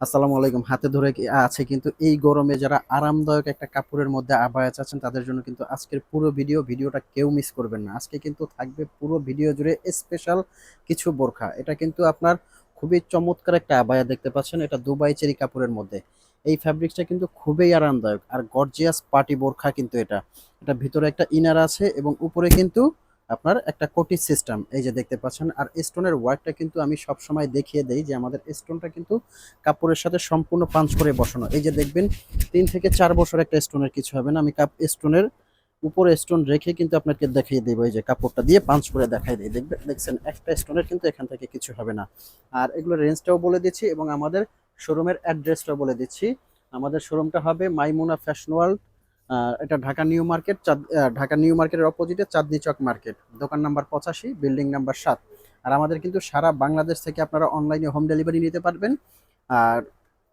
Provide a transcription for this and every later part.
আসসালামু আলাইকুম। হাতে ধরে আছে কিন্তু এই গরমে যারা আরামদায়ক একটা কাপড়ের মধ্যে আবায়া চাচ্ছেন, তাদের জন্য কিন্তু আজকের পুরো ভিডিও, ভিডিওটা কেউ মিস করবেন না। আজকে কিন্তু থাকবে পুরো ভিডিও জুড়ে স্পেশাল কিছু বোরখা। এটা কিন্তু আপনার খুবই চমৎকার একটা আবায়া দেখতে পাচ্ছেন। এটা দুবাই চেরি কাপড়ের মধ্যে। এই ফ্যাব্রিক্সটা কিন্তু খুবই আরামদায়ক আর গর্জিয়াস পার্টি বোরখা কিন্তু এটা। এটা ভিতরে একটা ইনার আছে এবং উপরে কিন্তু আপনার একটা কোটি সিস্টেম এই যে দেখতে পাচ্ছেন। আর স্টোনের ওয়ার্কটা কিন্তু আমি সব সময় দেখিয়ে দেই যে আমাদের স্টোনটা কিন্তু কাপড়ের সাথে সম্পূর্ণ পাঞ্চ করে বসানো। এই যে দেখবেন, তিন থেকে চার বছর একটা স্টোনের কিছু হবে না। আমি কাপ স্টোনের উপরে স্টোন রেখে কিন্তু আপনাকে দেখিয়ে দেবো এই যে কাপড়টা দিয়ে পাঞ্চ করে দেখাই দিই। দেখবেন দেখছেন, একটা স্টোনের কিন্তু এখান থেকে কিছু হবে না। আর এগুলোর রেঞ্জটাও বলে দিচ্ছি এবং আমাদের শোরুমের অ্যাড্রেসটাও বলে দিচ্ছি। আমাদের শোরুমটা হবে মাইমুনা ফ্যাশন ওয়ার্ল্ড এটা Dhaka new market Dhaka new মার্কেটের অপোজিটে চাঁদনি চক মার্কেট। দোকান নাম্বার পঁচাশি, বিল্ডিং নাম্বার সাত। আর আমাদের কিন্তু সারা বাংলাদেশ থেকে আপনারা অনলাইনে হোম ডেলিভারি নিতে পারবেন। আর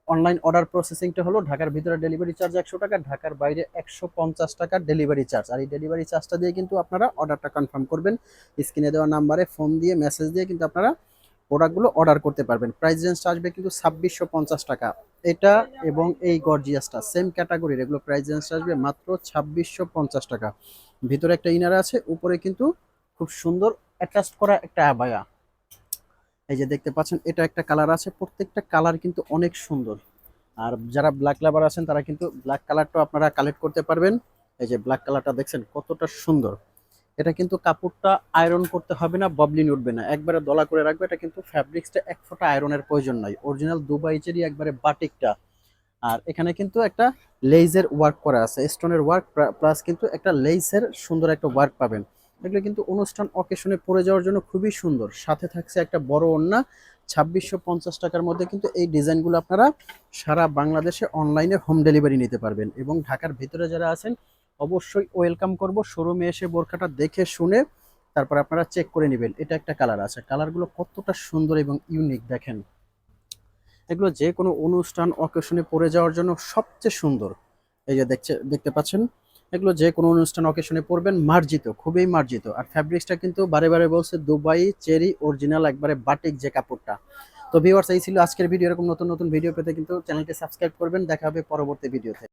অনলাইন অর্ডার প্রসেসিংটা হলো ঢাকার ভিতরে ডেলিভারি চার্জ একশো টাকা, ঢাকার বাইরে একশো পঞ্চাশ টাকার ডেলিভারি চার্জ আর এই ডেলিভারি চার্জটা দিয়ে কিন্তু আপনারা অর্ডারটা কনফার্ম করবেন। স্ক্রিনে দেওয়া নাম্বারে ফোন দিয়ে মেসেজ দিয়ে কিন্তু আপনারা প্রোডাক্টগুলো অর্ডার করতে পারবেন। প্রাইস রেঞ্জ আসবে কিন্তু ছাব্বিশশো পঞ্চাশ টাকা। এটা এবং এই গর্জিয়াসটা সেম ক্যাটাগরির এগুলো প্রাইস রেঞ্জ আসবে মাত্র ছাব্বিশশো পঞ্চাশ টাকা। ভিতরে একটা ইনার আছে, উপরে কিন্তু খুব সুন্দর অ্যাটাচ করা একটা আবায়া এই যে দেখতে পাচ্ছেন, এটা একটা কালার আছে, প্রত্যেকটা কালার কিন্তু অনেক সুন্দর। আর যারা ব্ল্যাক লাভার আছেন, তারা কিন্তু ব্ল্যাক কালারটাও আপনারা কালেক্ট করতে পারবেন। এই যে ব্ল্যাক কালারটা দেখছেন, কতটা সুন্দর। এটা কিন্তু কাপড়টা আয়রন করতে হবে না ববলিন উঠবে না। একবারে দলা করে রাখবে, এটা কিন্তু ফ্যাব্রিক্সটা এক ফোঁটা আয়রনের প্রয়োজন নাই অরিজিনাল দুবাই চেরি একবারে বাটিকটা আর এখানে কিন্তু একটা লেইজের ওয়ার্ক করা আছে স্টোনের ওয়ার্ক প্লাস কিন্তু একটা লেইসের সুন্দর একটা ওয়ার্ক পাবেন। এগুলো কিন্তু অনুষ্ঠান অকেশনে পরে যাওয়ার জন্য খুবই সুন্দর। সাথে থাকছে একটা বড় ওড়না, ছাব্বিশশো পঞ্চাশ টাকার মধ্যে কিন্তু এই ডিজাইনগুলো আপনারা সারা বাংলাদেশে অনলাইনে হোম ডেলিভারি নিতে পারবেন। এবং ঢাকার ভিতরে যারা আছেন অবশ্যই ওয়েলকাম করব। শোরুমে এসে বোরখাটা দেখে শুনে তারপর আপনারা চেক করে নেবেন। এটা একটা কালার আছে। কালারগুলো কতটা সুন্দর এবং ইউনিক দেখেন। এগুলো যে কোনো অনুষ্ঠান, অকেশনে পরে যাওয়ার জন্য সবচেয়ে সুন্দর। এই যে দেখছে, দেখতে পাচ্ছেন? এগুলো যে কোনো অনুষ্ঠান, অকেশনে পরবেন, মার্জিত, খুবই মার্জিত। আর ফ্যাব্রিক্সটা কিন্তু বারে বারে বলছে দুবাই, চেরি অরিজিনাল একবারে বাটিক যে কাপড়টা। তো ভিউয়ার্স এই ছিল আজকের ভিডিও এরকম নতুন নতুন ভিডিও পেতে কিন্তু চ্যানেলটি সাবস্ক্রাইব করবেন। দেখা হবে পরবর্তী ভিডিওতে